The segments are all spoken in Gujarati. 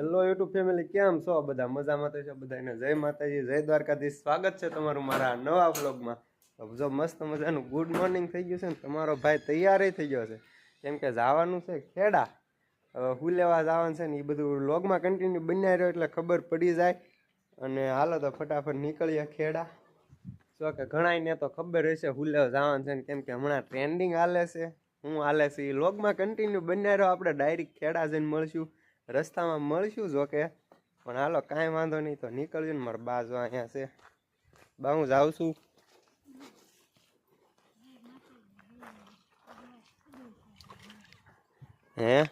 હેલો યુટ્યુબ ફેમિલી કેમ છો? બધા મજામાં તો છો? બધાને જય માતાજી, જય દ્વારકાધીશ. સ્વાગત છે તમારું મારા નવા વ્લોગમાં જો મસ્ત મજાનું ગુડ મોર્નિંગ થઈ ગયું છે ને, તમારો ભાઈ તૈયાર થઈ ગયો છે. કેમ કે જવાનું છે ખેડા. હવે હું લેવા જવાનું છે ને એ બધું વ્લોગમાં કન્ટિન્યુ બનાવી રહ્યો એટલે ખબર પડી જાય. અને હાલો તો ફટાફટ નીકળીએ ખેડા. જો કે ઘણાઈને તો ખબર હશે હું લેવા જવાનું છે ને, કેમ કે હમણાં ટ્રેન્ડિંગ હાલે છે. હું હાલે છે. એ વ્લોગમાં કન્ટિન્યુ બન્યા રહ્યો. આપણે ડાયરેક્ટ ખેડા જઈને મળશું. રસ્તામાં મળશું જો કે. પણ હાલો, કાંઈ વાંધો નહીં, તો નીકળ્યું ને મારા બા જો અહીંયા છે. બા, હું જાઉં છું. હે?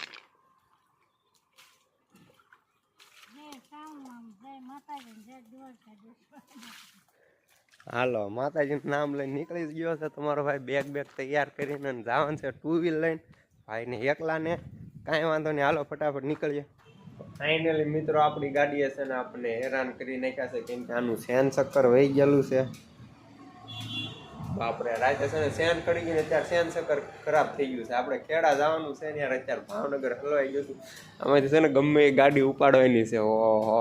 હાલો, માતાજીનું નામ લઈને નીકળી ગયો છે. તમારો ભાઈ બેગ બેગ તૈયાર કરીને જવાનું છે ટુ વ્હીલ લઈને. ભાઈને એકલાને. કાંઈ વાંધો નહીં. હાલો, ફટાફટ નીકળીએ. ફાઇનલી મિત્રો, આપણી ગાડીએ છે ને આપણને હેરાન કરી નાખ્યા છે કેમ કે આનું સેન ચક્કર વહી ગયેલું છે. આપણે રાતે છે ને સેન કરી ગયું અત્યારે સેન ચક્કર ખરાબ થઈ ગયું છે. આપણે ખેડા જવાનું છે ને યાર, અત્યારે ભાવનગર હલવાઈ ગયું છું. આમાંથી છે ને ગમે એ ગાડી ઉપાડવાની છે. ઓહો.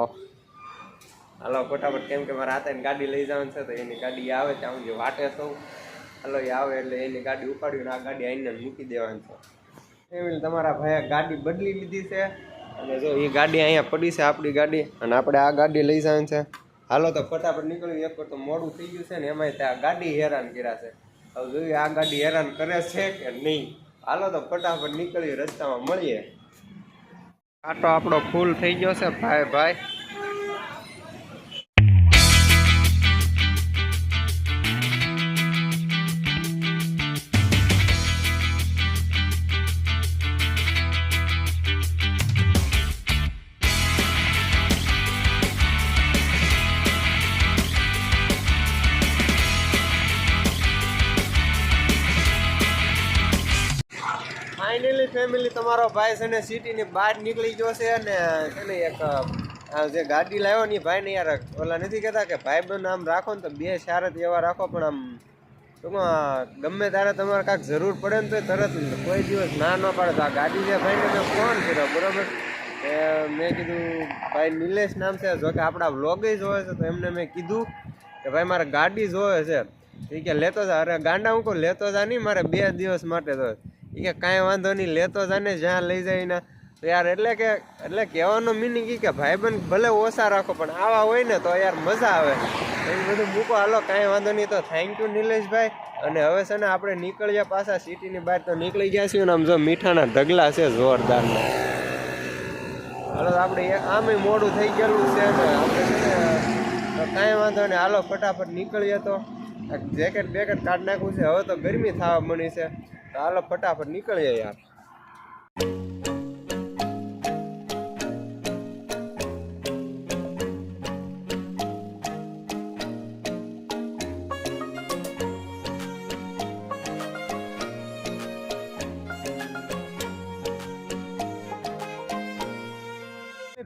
હાલો, ફટાફટ, કેમ કે મારા હાથે ગાડી લઈ જવાની છે તો એની ગાડી આવે ત્યાં હું જે વાટે સૌ હાલો, એ આવે એટલે એની ગાડી ઉપાડ્યું ને આ ગાડી આઈને મૂકી દેવાની છે. એવી તમારા ભાઈએ ગાડી બદલી લીધી છે. અને જો એ ગાડી અહીંયા પડી છે આપણી ગાડી. અને આપણે આ ગાડી લઈ જવાની છે. હાલો તો ફટાફટ નીકળ્યું એક તો મોડું થઈ ગયું છે ને, એમાંય ત્યાં ગાડી હેરાન કર્યા છે. હવે જોઈએ આ ગાડી હેરાન કરે છે કે નહીં. હાલો તો ફટાફટ નીકળી રસ્તામાં મળીએ. આટો આપણો ફૂલ થઈ ગયો છે. ભાઈ ભાઈ. ફેમિલી તમારો ભાઈ છે ને સિટીની બહાર નીકળી ગયો છે અને છે ને એક જે ગાડી લાવ્યો ને ભાઈ ને યાર ઓલા નથી કહેતા કે ભાઈ આમ રાખો ને તો બે શારત એવા રાખો, પણ આમ ટૂંકમાં ગમે ત્યારે તમારે કાંઈક જરૂર પડે ને તો તરત કોઈ દિવસ ના ન પાડે. તો આ ગાડી છે ભાઈને મેં ફોન કર્યો બરાબર? મેં કીધું, ભાઈ નિલેશ નામ છે, જો કે આપણા વ્લોગે જોવે છે. તો એમને મેં કીધું કે, ભાઈ, મારે ગાડી જોવે છે. એ કે, લેતો જા. અરે ગાંડા હું કહું, લેતો જા નહીં, મારે બે દિવસ માટે તો એ કે કાંઈ વાંધો નહીં લેતો જાને જ્યાં લઈ જાય ને યાર એટલે કે, એટલે કહેવાનો મિનિંગ એ કે ભાઈબંધ ભલે ઓછા રાખો, પણ આવા હોય ને તો યાર મજા આવે. એવું બધું મૂકો, હાલો, કાંઈ વાંધો નહીં તો થેન્ક યુ નિલેશભાઈ. અને હવે છે ને આપણે નીકળ્યા પાછા સિટીની બહાર તો નીકળી ગયા છીએ ને આમ જો મીઠાના ઢગલા છે જોરદારના. હાલો આપણે આમે મોડું થઈ ગયેલું છે ને આપણે કાંઈ વાંધો નહીં, હાલો, ફટાફટ નીકળીએ તો. જેકેટ બેકેટ કાઢ નાખવું છે. હવે તો ગરમી થવા મળી છે. હાલો ફટાફટ નીકળીએ યાર.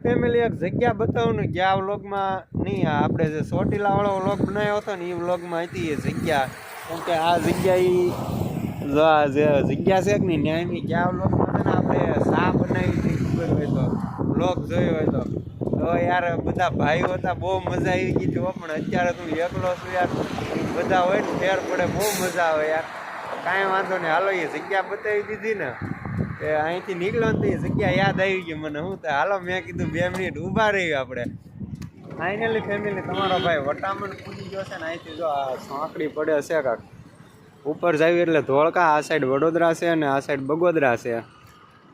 ફેમિલી એક જગ્યા બતાવું ને કે આ વ્લોગમાં નહીં, આ આપણે જે સોટીલા વાળો વ્લોગ બનાવ્યો હતો ને એ વ્લોગમાં હતી એ જગ્યા. કેમ કે આ જગ્યા ઈ જો જગ્યા છે કે નહીં? ન્યાયની ક્યાં લોક આપણે શા બનાવી હતી ખબર હોય તો. લોક જોયો હોય તો. તો યાર, બધા ભાઈઓ હતા, બહુ મજા આવી ગઈ હતી પણ અત્યારે તું એકલો છું યાર. બધા હોય ને, ફેર પડે, બહુ મજા આવે યાર. કાંઈ વાંધો નહીં. હાલો, એ જગ્યા બતાવી દીધી ને. એ અહીંથી નીકળો ને એ જગ્યા યાદ આવી ગઈ મને. હું તો, હાલો, મેં કીધું બે મિનિટ ઊભા રહી આપણે. ફાઇનલી ફેમિલી તમારો ભાઈ વટામણ પૂજી ગયો છે ને? અહીંથી જો આ સાંકડી પડે છે કાંક. ઉપર જાવી એટલે ધોળકા, આ સાઈડ વડોદરા છે અને આ સાઈડ બગોદરા છે.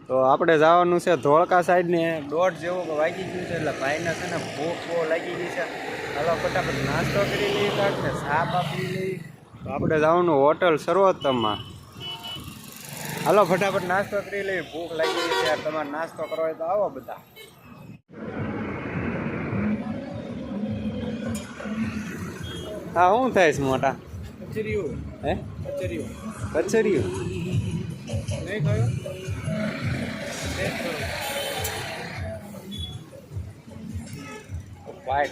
તો આપણે જવાનું છે ધોળકા સાઈડને દોઢ જેવું વાગી ગયું છે એટલે ભાઈને છે ને ભૂખ બહુ લાગી ગઈ છે. હાલો, ફટાફટ નાસ્તો કરી લઈએ કાંઈક ને ચા લઈએ. તો આપણે જવાનું હોટલ સર્વોત્તમમાં. હાલો, ફટાફટ નાસ્તો કરી લઈએ. ભૂખ લાગી ગઈ છે, તમારે નાસ્તો કરવો હોય તો આવો બધા. હા શું થાય છે મોટા? कचरियो। नहीं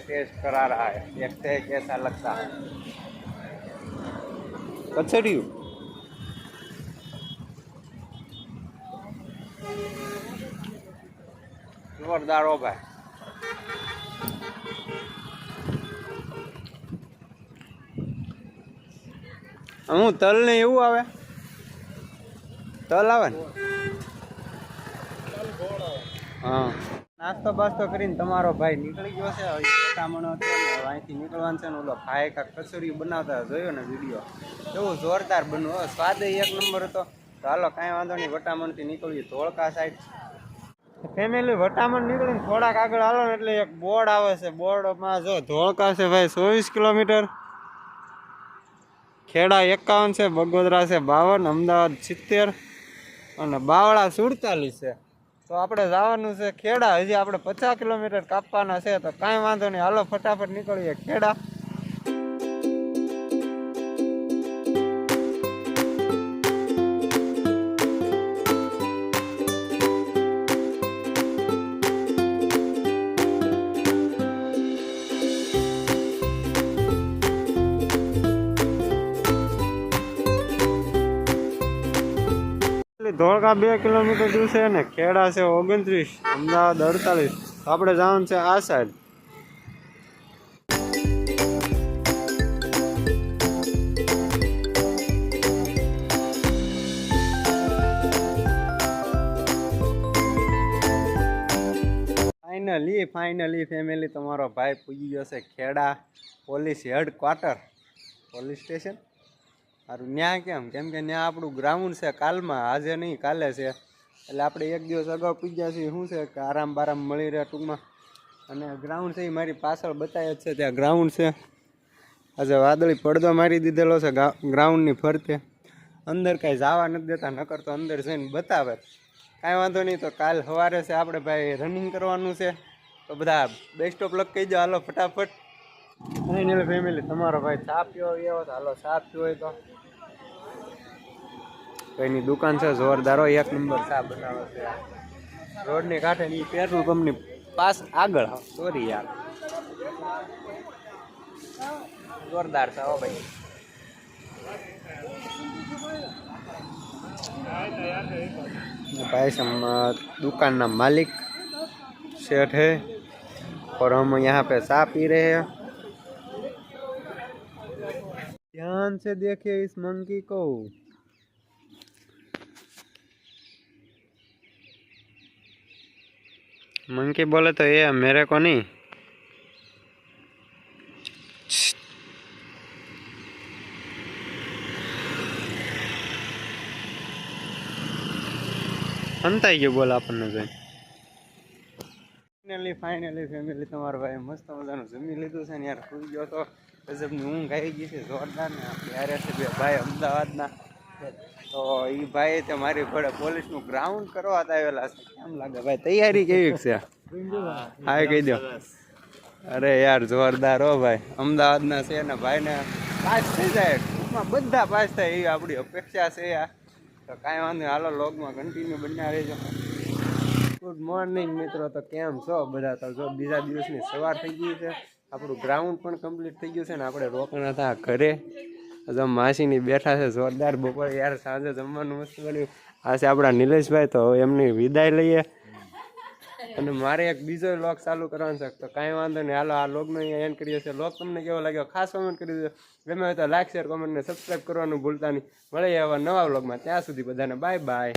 टेस्ट करा रहा है। देखते हैं कैसा लगता है। कचरियो? जोरदार हो भाई હું તલ ને એવું આવે? તલ આવે ને? હા. નાસ્તો બાસ્તો કરીને તમારો ભાઈ નીકળી ગયો છે. હતો અહીંથી નીકળવાનું છે ને ઓલો ભાઈ કાંક કચોરી બનાવતા જોયો ને વીડિયો એવું જોરદાર બન્યું. હો સ્વાદ એક નંબર હતો. તો હાલો, કાંઈ વાંધો નહીં, વટામણથી નીકળ્યું ધોળકા સાઈડ. ફેમિલી વટામણ નીકળીને થોડાક આગળ હાલો ને એટલે એક બોર્ડ આવે છે. બોર્ડમાં જો ધોળકા છે ભાઈ, ચોવીસ કિલોમીટર. ખેડા એકાવન છે, બગોદરા છે, બાવન, અમદાવાદ સિત્તેર અને બાવળા સુડતાલીસ છે. તો આપણે જવાનું છે ખેડા. હજી આપણે પચાસ કિલોમીટર કાપવાના છે, તો કાંઈ વાંધો નહીં. હાલો, ફટાફટ નીકળીએ ખેડા. ધોળકા બે કિલોમીટર દૂર છે ને ખેડા છે ઓગણત્રીસ, અમદાવાદ અડતાલીસ. આપણે જવાનું છે આ સાઈડ ફાઇનલી ફાઇનલી ફેમિલી તમારો ભાઈ પૂજી ગયો છે Kheda police headquarter police station સારું ન્યા કેમ? કેમ કે ત્યાં આપણું ગ્રાઉન્ડ છે, કાલમાં, આજે નહીં, કાલે છે. એટલે આપણે એક દિવસ અગાઉ પૂજ્યા છીએ, શું છે કે આરામ બારામ મળી રહે ટૂંકમાં. અને ગ્રાઉન્ડ છે એ મારી પાછળ બતાવે છે, ત્યાં ગ્રાઉન્ડ છે. આજે વાદળી પડદો મારી દીધેલો છે ગ્રાઉન્ડની ફરતે. અંદર કાંઈ જવા નથી દેતા, નકર તો અંદર જઈને બતાવે. કાંઈ વાંધો નહીં, તો કાલ સવારે છે, આપણે ભાઈ રનિંગ કરવાનું છે. તો બધા બેસ્ટ ઓફ લક કહી દો, હાલો, ફટાફટ. ફાઇનલ ફેમિલી તમારો ભાઈ ચા પીવો એવો તો હાલો ચા પીવો હોય તો એની દુકાન છે જોરદાર હોય એક નંબર ચા બનાવે છે રોડની કાંઠે ની પેટ્રોલ પંપની પાસ આગળ સોરી યાર જોરદાર છે હો ભાઈ भाई हम दुकान ना मालिक सेठ है और हम यहाँ पे चाय पी रहे हैं ध्यान से देखिए इस मंकी को मंकी बोले तो ये मेरे को नहीं અંતાઈ ગયો બોલ આપણને જોઈ ફાઇનલી ફાઇનલી ફેમિલી તમારો ભાઈ મસ્ત મજાનું જમી લીધું છે ને યાર સુઈ ગયો તો ગજબની ઊંઘ આવી ગઈ છે, જોરદાર ને. આપણે યારે છે બે ભાઈ અમદાવાદના. તો એ ભાઈ તે મારી ઘોડે પોલીસનું ગ્રાઉન્ડ કરવા આવેલા છે. કેમ લાગે? ભાઈ, તૈયારી કેવી છે? હા કહી દો. અરે યાર, જોરદાર હો ભાઈ. અમદાવાદના છે ને ભાઈને પાસ થઈ જાય. ટૂંકમાં બધા પાસ થાય એવી આપણી અપેક્ષા છે યાર તો કાંઈ વાંધો હાલો, લોગમાં કન્ટિન્યુ બન્યા રહેજો. ગુડ મોર્નિંગ મિત્રો. તો કેમ છો બધા? તો જો બીજા દિવસની સવાર થઈ ગઈ છે. આપણું ગ્રાઉન્ડ પણ કમ્પ્લીટ થઈ ગયું છે ને આપણે રોકાણા હતા ઘરે. જો માસીની બેઠા છે, જોરદાર બપોરે યાર સાંજે જમવાનું મસ્ત બન્યું. આ છે આપણા નિલેશભાઈ, તો એમની વિદાય લઈએ. અને મારે એક બીજો લોક ચાલુ કરવાનો છે, તો કાંઈ વાંધો નહીં. હાલો, આ લોગનો અહીંયા એન્ડ કરીએ છીએ. લોક તમને કેવો લાગ્યો? ખાસ કોમેન્ટ કરી દેજો. ગમે હોય તો લાઈક શેર કોમેન્ટને સબસ્ક્રાઈબ કરવાનું ભૂલતા નહીં. મળીએ હવે નવા વ્લોગમાં ત્યાં સુધી બધાને બાય બાય